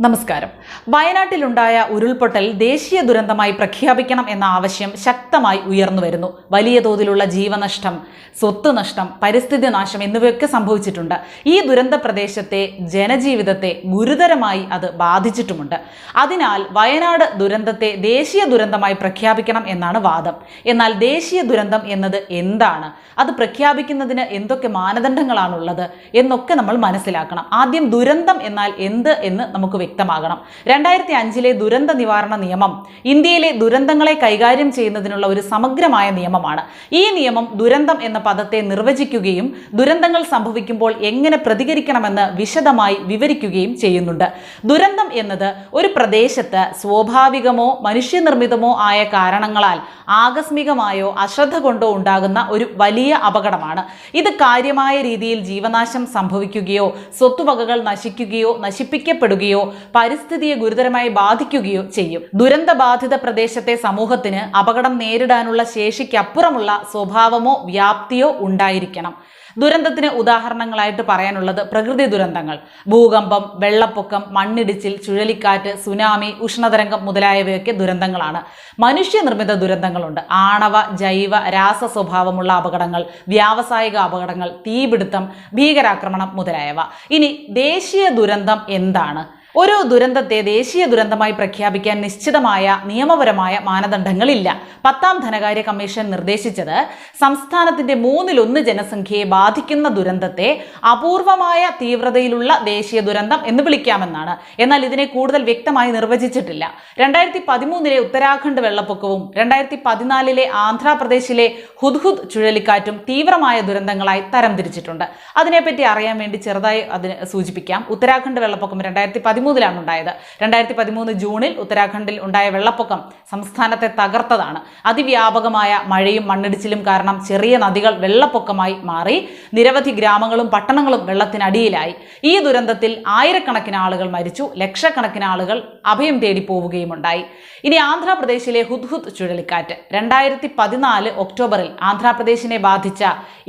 നമസ്കാരം. വയനാട്ടിലുണ്ടായ ഉരുൾപൊട്ടൽ ദേശീയ ദുരന്തമായി പ്രഖ്യാപിക്കണം എന്ന ആവശ്യം ശക്തമായി ഉയർന്നു വരുന്നു. വലിയ തോതിലുള്ള ജീവനഷ്ടം സ്വത്ത് നഷ്ടം പരിസ്ഥിതി നാശം എന്നിവയൊക്കെ സംഭവിച്ചിട്ടുണ്ട്. ഈ ദുരന്ത പ്രദേശത്തെ ജനജീവിതത്തെ ഗുരുതരമായി അത് ബാധിച്ചിട്ടുമുണ്ട്. അതിനാൽ വയനാട് ദുരന്തത്തെ ദേശീയ ദുരന്തമായി പ്രഖ്യാപിക്കണം എന്നാണ് വാദം. എന്നാൽ ദേശീയ ദുരന്തം എന്നത് എന്താണ്? അത് പ്രഖ്യാപിക്കുന്നതിന് എന്തൊക്കെ മാനദണ്ഡങ്ങളാണുള്ളത് എന്നൊക്കെ നമ്മൾ മനസ്സിലാക്കണം. ആദ്യം ദുരന്തം എന്നാൽ എന്ത് എന്ന് നമുക്ക് വ്യക്തമാകണം. രണ്ടായിരത്തി അഞ്ചിലെ ദുരന്ത നിവാരണ നിയമം ഇന്ത്യയിലെ ദുരന്തങ്ങളെ കൈകാര്യം ചെയ്യുന്നതിനുള്ള ഒരു സമഗ്രമായ നിയമമാണ്. ഈ നിയമം ദുരന്തം എന്ന പദത്തെ നിർവചിക്കുകയും ദുരന്തങ്ങൾ സംഭവിക്കുമ്പോൾ എങ്ങനെ പ്രതികരിക്കണമെന്ന് വിശദമായി വിവരിക്കുകയും ചെയ്യുന്നുണ്ട്. ദുരന്തം എന്നത് ഒരു പ്രദേശത്ത് സ്വാഭാവികമോ മനുഷ്യനിർമ്മിതമോ ആയ കാരണങ്ങളാൽ ആകസ്മികമായോ അശ്രദ്ധ കൊണ്ടോ ഉണ്ടാകുന്ന ഒരു വലിയ അപകടമാണ്. ഇത് കാര്യമായ രീതിയിൽ ജീവനാശം സംഭവിക്കുകയോ സ്വത്തുവകകൾ നശിക്കുകയോ നശിപ്പിക്കപ്പെടുകയോ പരിസ്ഥിതിയെ ഗുരുതരമായി ബാധിക്കുകയോ ചെയ്യും. ദുരന്തബാധിത പ്രദേശത്തെ സമൂഹത്തിന് അപകടം നേരിടാനുള്ള ശേഷിക്കപ്പുറമുള്ള സ്വഭാവമോ വ്യാപ്തിയോ ഉണ്ടായിരിക്കണം. ദുരന്തത്തിന് ഉദാഹരണങ്ങളായിട്ട് പറയാനുള്ളത് പ്രകൃതി ദുരന്തങ്ങൾ. ഭൂകമ്പം വെള്ളപ്പൊക്കം മണ്ണിടിച്ചിൽ ചുഴലിക്കാറ്റ് സുനാമി ഉഷ്ണതരംഗം മുതലായവയൊക്കെ ദുരന്തങ്ങളാണ്. മനുഷ്യനിർമ്മിത ദുരന്തങ്ങളുണ്ട്. ആണവ ജൈവ രാസ സ്വഭാവമുള്ള അപകടങ്ങൾ വ്യാവസായിക അപകടങ്ങൾ തീപിടുത്തം ഭീകരാക്രമണം മുതലായവ. ഇനി ദേശീയ ദുരന്തം എന്താണ്? ഒരു ദുരന്തത്തെ ദേശീയ ദുരന്തമായി പ്രഖ്യാപിക്കാൻ നിശ്ചിതമായ നിയമപരമായ മാനദണ്ഡങ്ങളില്ല. പത്താം ധനകാര്യ കമ്മീഷൻ നിർദ്ദേശിച്ചത് സംസ്ഥാനത്തിന്റെ മൂന്നിലൊന്ന് ജനസംഖ്യയെ ബാധിക്കുന്ന ദുരന്തത്തെ അപൂർവമായ തീവ്രതയിലുള്ള ദേശീയ ദുരന്തം എന്ന് വിളിക്കാമെന്നാണ്. എന്നാൽ ഇതിനെ കൂടുതൽ വ്യക്തമായി നിർവചിച്ചിട്ടില്ല. രണ്ടായിരത്തി പതിമൂന്നിലെ ഉത്തരാഖണ്ഡ് വെള്ളപ്പൊക്കവും രണ്ടായിരത്തി പതിനാലിലെ ആന്ധ്രാപ്രദേശിലെ ഹുദ്ഹുദ് ചുഴലിക്കാറ്റും തീവ്രമായ ദുരന്തങ്ങളായി തരംതിരിച്ചിട്ടുണ്ട്. അതിനെപ്പറ്റി അറിയാൻ വേണ്ടി ചെറുതായി അതിന് സൂചിപ്പിക്കാം. ഉത്തരാഖണ്ഡ് വെള്ളപ്പൊക്കം രണ്ടായിരത്തി പതിമൂന്നിലാണ് ഉണ്ടായത്. രണ്ടായിരത്തി പതിമൂന്ന് ജൂണിൽ ഉത്തരാഖണ്ഡിൽ ഉണ്ടായ വെള്ളപ്പൊക്കം സംസ്ഥാനത്തെ തകർത്തതാണ്. അതിവ്യാപകമായ മഴയും മണ്ണിടിച്ചിലും കാരണം ചെറിയ നദികൾ വെള്ളപ്പൊക്കമായി മാറി. നിരവധി ഗ്രാമങ്ങളും പട്ടണങ്ങളും വെള്ളത്തിനടിയിലായി. ഈ ദുരന്തത്തിൽ ആയിരക്കണക്കിന് ആളുകൾ മരിച്ചു. ലക്ഷക്കണക്കിന് ആളുകൾ അഭയം തേടി പോവുകയുമുണ്ടായി. ഇനി ആന്ധ്രാപ്രദേശിലെ ഹുദ്ഹുദ് ചുഴലിക്കാറ്റ്. രണ്ടായിരത്തി പതിനാല് ഒക്ടോബറിൽ ആന്ധ്രാപ്രദേശിനെ ബാധിച്ച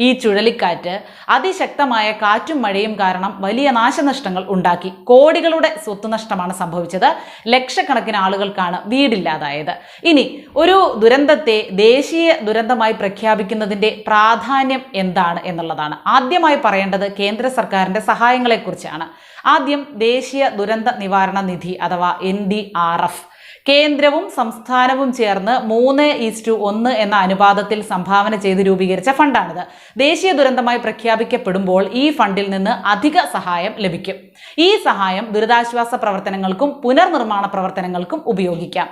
ഈ ചുഴലിക്കാറ്റ് അതിശക്തമായ കാറ്റും മഴയും കാരണം വലിയ നാശനഷ്ടങ്ങൾ ഉണ്ടാക്കി. കോടികളുടെ സ്വത്തുനഷ്ടമാണ് സംഭവിച്ചത്. ലക്ഷക്കണക്കിന് ആളുകൾക്കാണ് വീടില്ലാതായത്. ഇനി ഒരു ദുരന്തത്തെ ദേശീയ ദുരന്തമായി പ്രഖ്യാപിക്കുന്നതിന്റെ പ്രാധാന്യം എന്താണ് എന്നുള്ളതാണ്. ആദ്യമായി പറയേണ്ടത് കേന്ദ്ര സർക്കാരിന്റെ സഹായങ്ങളെക്കുറിച്ചാണ്. ആദ്യം ദേശീയ ദുരന്ത നിവാരണ നിധി അഥവാ എൻ ഡി ആർ എഫ് കേന്ദ്രവും സംസ്ഥാനവും ചേർന്ന് മൂന്ന് ഈസ്റ്റു ഒന്ന് എന്ന അനുപാതത്തിൽ സംഭാവന ചെയ്ത് രൂപീകരിച്ച ഫണ്ടാണിത്. ദേശീയ ദുരന്തമായി പ്രഖ്യാപിക്കപ്പെടുമ്പോൾ ഈ ഫണ്ടിൽ നിന്ന് അധിക സഹായം ലഭിക്കും. ഈ സഹായം ദുരിതാശ്വാസ പ്രവർത്തനങ്ങൾക്കും പുനർനിർമ്മാണ പ്രവർത്തനങ്ങൾക്കും ഉപയോഗിക്കാം.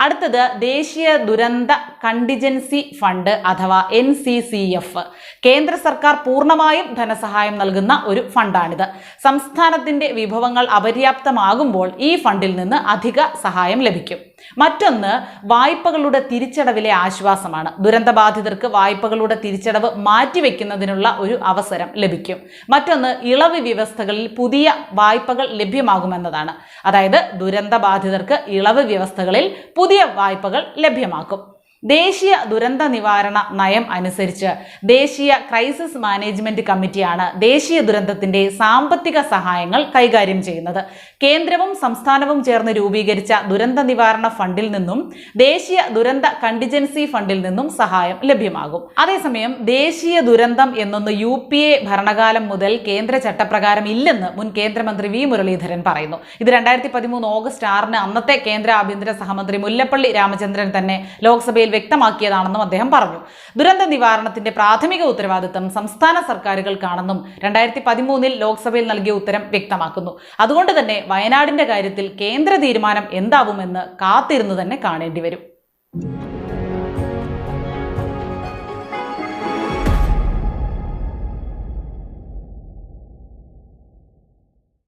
അടുത്തത് ദേശീയ ദുരന്ത കണ്ടിജൻസി ഫണ്ട് അഥവാ എൻ സി സി എഫ് കേന്ദ്ര സർക്കാർ പൂർണമായും ധനസഹായം നൽകുന്ന ഒരു ഫണ്ടാണിത്. സംസ്ഥാനത്തിന്റെ വിഭവങ്ങൾ അപര്യാപ്തമാകുമ്പോൾ ഈ ഫണ്ടിൽ നിന്ന് അധിക സഹായം ലഭിക്കും. മറ്റൊന്ന് വായ്പകളുടെ തിരിച്ചടവിലെ ആശ്വാസമാണ്. ദുരന്തബാധിതർക്ക് വായ്പകളുടെ തിരിച്ചടവ് മാറ്റിവെക്കുന്നതിനുള്ള ഒരു അവസരം ലഭിക്കും. മറ്റൊന്ന് ഇളവ് വ്യവസ്ഥകളിൽ പുതിയ വായ്പകൾ ലഭ്യമാകുമെന്നതാണ്. അതായത് ദുരന്തബാധിതർക്ക് ഇളവ് വ്യവസ്ഥകളിൽ പുതിയ വായ്പകൾ ലഭ്യമാക്കും. ദേശീയ ദുരന്ത നിവാരണ നയം അനുസരിച്ച് ദേശീയ ക്രൈസിസ് മാനേജ്മെന്റ് കമ്മിറ്റിയാണ് ദേശീയ ദുരന്തത്തിന്റെ സാമ്പത്തിക സഹായങ്ങൾ കൈകാര്യം ചെയ്യുന്നത്. കേന്ദ്രവും സംസ്ഥാനവും ചേർന്ന് രൂപീകരിച്ച ദുരന്ത നിവാരണ ഫണ്ടിൽ നിന്നും ദേശീയ ദുരന്ത കണ്ടിജൻസി ഫണ്ടിൽ നിന്നും സഹായം ലഭ്യമാകും. അതേസമയം ദേശീയ ദുരന്തം എന്നൊന്ന് യു പി എ ഭരണകാലം മുതൽ കേന്ദ്ര ചട്ടപ്രകാരം ഇല്ലെന്ന് മുൻ കേന്ദ്രമന്ത്രി വി. മുരളീധരൻ പറയുന്നു. ഇത് രണ്ടായിരത്തി പതിമൂന്ന് ഓഗസ്റ്റ് ആറിന് അന്നത്തെ കേന്ദ്ര ആഭ്യന്തര സഹമന്ത്രി മുല്ലപ്പള്ളി രാമചന്ദ്രൻ തന്നെ ലോക്സഭയിൽ വ്യക്തമാക്കിയതാണെന്നും അദ്ദേഹം പറഞ്ഞു. ദുരന്ത നിവാരണത്തിന്റെ പ്രാഥമിക ഉത്തരവാദിത്തം സംസ്ഥാന സർക്കാരുകൾക്കാണെന്നും രണ്ടായിരത്തി പതിമൂന്നിൽ ലോക്സഭയിൽ നൽകിയ ഉത്തരം വ്യക്തമാക്കുന്നു. അതുകൊണ്ട് തന്നെ വയനാടിന്റെ കാര്യത്തിൽ കേന്ദ്ര തീരുമാനം എന്താവുമെന്ന് കാത്തിരുന്നു തന്നെ കാണേണ്ടി വരും